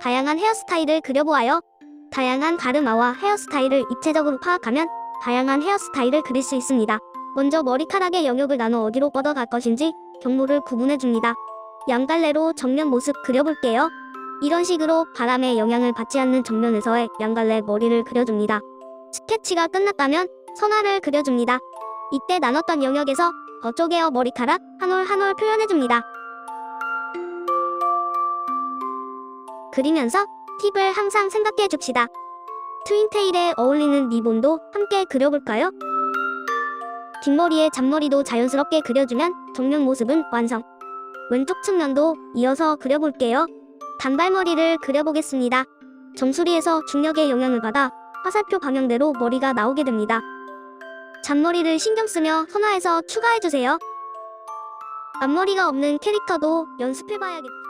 다양한 헤어스타일을 그려보아요. 다양한 가르마와 헤어스타일을 입체적으로 파악하면 다양한 헤어스타일을 그릴 수 있습니다. 먼저 머리카락의 영역을 나눠 어디로 뻗어갈 것인지 경로를 구분해줍니다. 양갈래로 정면 모습 그려볼게요. 이런 식으로 바람의 영향을 받지 않는 정면에서의 양갈래 머리를 그려줍니다. 스케치가 끝났다면 선화를 그려줍니다. 이때 나눴던 영역에서 더 쪼개어 머리카락 한 올 한 올 표현해줍니다. 그리면서 팁을 항상 생각해 줍시다. 트윈테일에 어울리는 리본도 함께 그려볼까요? 뒷머리에 잔머리도 자연스럽게 그려주면 정면 모습은 완성. 왼쪽 측면도 이어서 그려볼게요. 단발머리를 그려보겠습니다. 정수리에서 중력의 영향을 받아 화살표 방향대로 머리가 나오게 됩니다. 잔머리를 신경 쓰며 선화해서 추가해주세요. 앞머리가 없는 캐릭터도 연습해봐야겠죠.